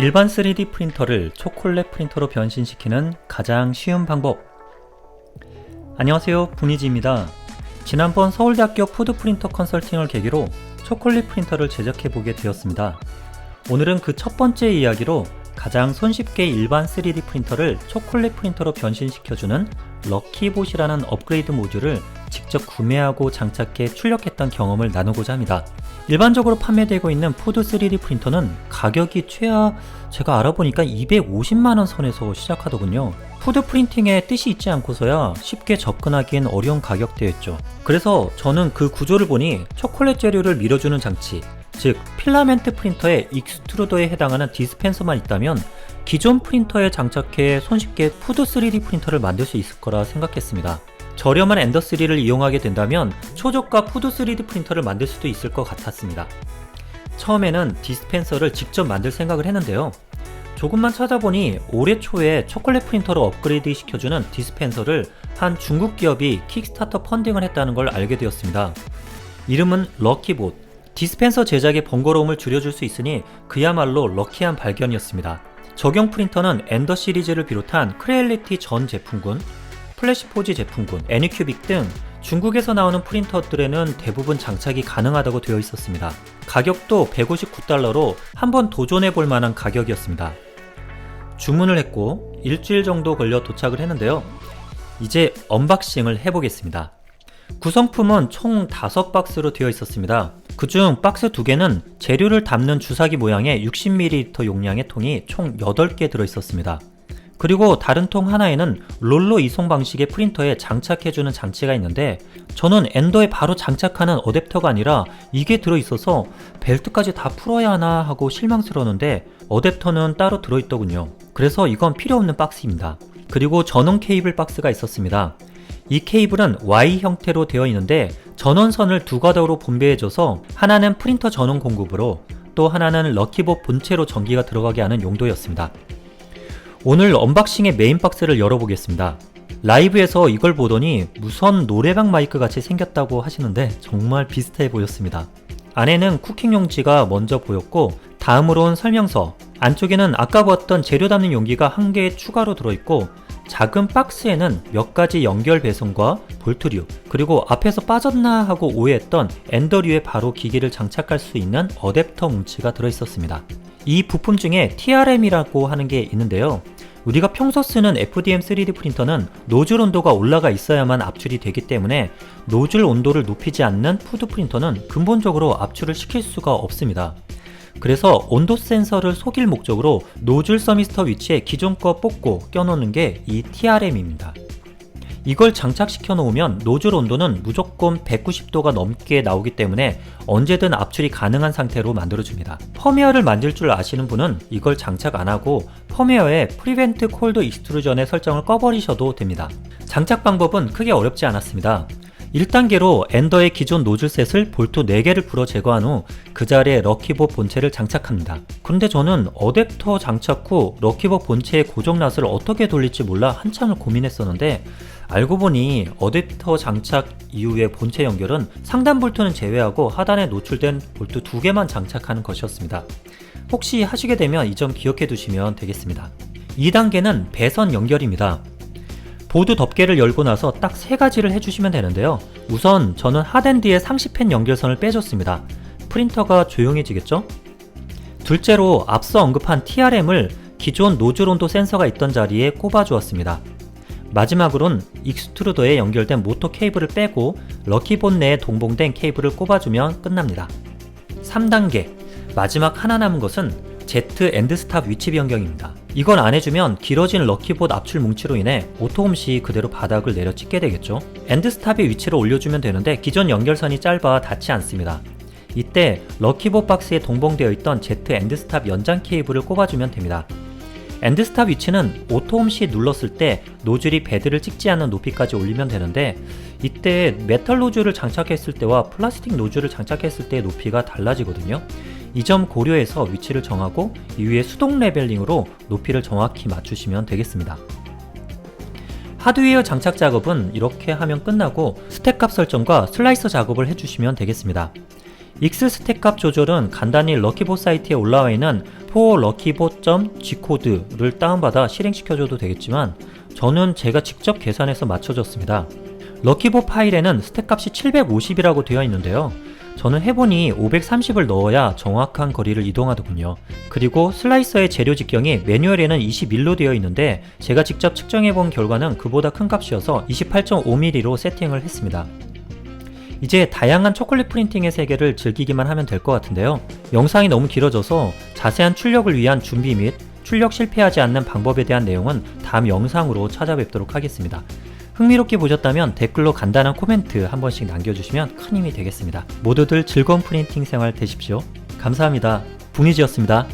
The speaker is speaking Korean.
일반 3D 프린터를 초콜릿 프린터로 변신시키는 가장 쉬운 방법. 안녕하세요. 분이지입니다. 지난번 서울대학교 푸드 프린터 컨설팅을 계기로 초콜릿 프린터를 제작해 보게 되었습니다. 오늘은 그 첫 번째 이야기로 가장 손쉽게 일반 3D 프린터를 초콜릿 프린터로 변신시켜주는 럭키봇이라는 업그레이드 모듈을 직접 구매하고 장착해 출력했던 경험을 나누고자 합니다. 일반적으로 판매되고 있는 푸드 3D 프린터는 가격이 최하 제가 알아보니까 250만원 선에서 시작하더군요. 푸드 프린팅에 뜻이 있지 않고서야 쉽게 접근하기엔 어려운 가격대였죠. 그래서 저는 그 구조를 보니 초콜릿 재료를 밀어주는 장치, 즉 필라멘트 프린터의 익스트루더에 해당하는 디스펜서만 있다면 기존 프린터에 장착해 손쉽게 푸드 3D 프린터를 만들 수 있을 거라 생각했습니다. 저렴한 엔더3를 이용하게 된다면 초저가 푸드 3D 프린터를 만들 수도 있을 것 같았습니다. 처음에는 디스펜서를 직접 만들 생각을 했는데요. 조금만 찾아보니 올해 초에 초콜릿 프린터로 업그레이드 시켜주는 디스펜서를 한 중국 기업이 킥스타터 펀딩을 했다는 걸 알게 되었습니다. 이름은 럭키봇. 디스펜서 제작의 번거로움을 줄여줄 수 있으니 그야말로 럭키한 발견이었습니다. 적용 프린터는 엔더 시리즈를 비롯한 크레일리티 전 제품군, 플래시포지 제품군, 애니큐빅 등 중국에서 나오는 프린터들에는 대부분 장착이 가능하다고 되어 있었습니다. 가격도 159달러로 한번 도전해 볼 만한 가격이었습니다. 주문을 했고 일주일 정도 걸려 도착을 했는데요. 이제 언박싱을 해보겠습니다. 구성품은 총 5박스로 되어 있었습니다. 그중 박스 2개는 재료를 담는 주사기 모양의 60ml 용량의 통이 총 8개 들어 있었습니다. 그리고 다른 통 하나에는 롤러 이송 방식의 프린터에 장착해주는 장치가 있는데 저는 엔더에 바로 장착하는 어댑터가 아니라 이게 들어있어서 벨트까지 다 풀어야 하나 하고 실망스러웠는데 어댑터는 따로 들어있더군요. 그래서 이건 필요 없는 박스입니다. 그리고 전원 케이블 박스가 있었습니다. 이 케이블은 Y 형태로 되어 있는데 전원선을 두 가닥으로 분배해줘서 하나는 프린터 전원 공급으로 또 하나는 럭키봇 본체로 전기가 들어가게 하는 용도였습니다. 오늘 언박싱의 메인 박스를 열어보겠습니다. 라이브에서 이걸 보더니 무선 노래방 마이크 같이 생겼다고 하시는데 정말 비슷해 보였습니다. 안에는 쿠킹 용지가 먼저 보였고 다음으론 설명서 안쪽에는 아까 보았던 재료 담는 용기가 한 개 추가로 들어있고 작은 박스에는 몇 가지 연결 배선과 볼트류 그리고 앞에서 빠졌나 하고 오해했던 엔더류에 바로 기기를 장착할 수 있는 어댑터 뭉치가 들어있었습니다. 이 부품 중에 TRM이라고 하는 게 있는데요. 우리가 평소 쓰는 FDM 3D 프린터는 노즐 온도가 올라가 있어야만 압출이 되기 때문에 노즐 온도를 높이지 않는 푸드 프린터는 근본적으로 압출을 시킬 수가 없습니다. 그래서 온도 센서를 속일 목적으로 노즐 서미스터 위치에 기존 거 뽑고 껴놓는 게 이 TRM입니다. 이걸 장착시켜 놓으면 노즐 온도는 무조건 190도가 넘게 나오기 때문에 언제든 압출이 가능한 상태로 만들어줍니다. 펌웨어를 만들 줄 아시는 분은 이걸 장착 안 하고 펌웨어에 프리벤트 콜드 익스트루전의 설정을 꺼버리셔도 됩니다. 장착 방법은 크게 어렵지 않았습니다. 1단계로 엔더의 기존 노즐셋을 볼트 4개를 불어 제거한 후 그 자리에 럭키봇 본체를 장착합니다. 그런데 저는 어댑터 장착 후 럭키봇 본체의 고정낫을 어떻게 돌릴지 몰라 한참을 고민했었는데 알고 보니 어댑터 장착 이후의 본체 연결은 상단 볼트는 제외하고 하단에 노출된 볼트 두 개만 장착하는 것이었습니다. 혹시 하시게 되면 이 점 기억해 두시면 되겠습니다. 2단계는 배선 연결입니다. 보드 덮개를 열고 나서 딱 세 가지를 해주시면 되는데요. 우선 저는 하덴디의 상시펜 연결선을 빼줬습니다. 프린터가 조용해지겠죠? 둘째로 앞서 언급한 TRM을 기존 노즐 온도 센서가 있던 자리에 꼽아 주었습니다. 마지막으론 익스트루더에 연결된 모터 케이블을 빼고 럭키본 내에 동봉된 케이블을 꼽아주면 끝납니다. 3단계 마지막 하나 남은 것은 Z 엔드스탑 위치 변경입니다. 이걸 안 해주면 길어진 럭키봇 압출 뭉치로 인해 오토홈 시 그대로 바닥을 내려 찍게 되겠죠. 엔드스탑의 위치를 올려주면 되는데 기존 연결선이 짧아 닿지 않습니다. 이때 럭키봇 박스에 동봉되어 있던 Z 엔드스탑 연장 케이블을 꼽아주면 됩니다. 엔드스탑 위치는 오토홈 시 눌렀을 때 노즐이 베드를 찍지 않는 높이까지 올리면 되는데 이때 메탈 노즐을 장착했을 때와 플라스틱 노즐을 장착했을 때의 높이가 달라지거든요. 이 점 고려해서 위치를 정하고 이후에 수동 레벨링으로 높이를 정확히 맞추시면 되겠습니다. 하드웨어 장착 작업은 이렇게 하면 끝나고 스택 값 설정과 슬라이서 작업을 해주시면 되겠습니다. 익스 스택 값 조절은 간단히 럭키봇 사이트에 올라와 있는 forluckybot.gcode를 다운받아 실행시켜줘도 되겠지만 저는 제가 직접 계산해서 맞춰줬습니다. 럭키봇 파일에는 스택 값이 750이라고 되어 있는데요. 저는 해보니 530을 넣어야 정확한 거리를 이동하더군요. 그리고 슬라이서의 재료 직경이 매뉴얼에는 21로 되어 있는데 제가 직접 측정해본 결과는 그보다 큰 값이어서 28.5mm로 세팅을 했습니다. 이제 다양한 초콜릿 프린팅의 세계를 즐기기만 하면 될 것 같은데요. 영상이 너무 길어져서 자세한 출력을 위한 준비 및 출력 실패하지 않는 방법에 대한 내용은 다음 영상으로 찾아뵙도록 하겠습니다. 흥미롭게 보셨다면 댓글로 간단한 코멘트 한 번씩 남겨주시면 큰 힘이 되겠습니다. 모두들 즐거운 프린팅 생활 되십시오. 감사합니다. 붕이지였습니다.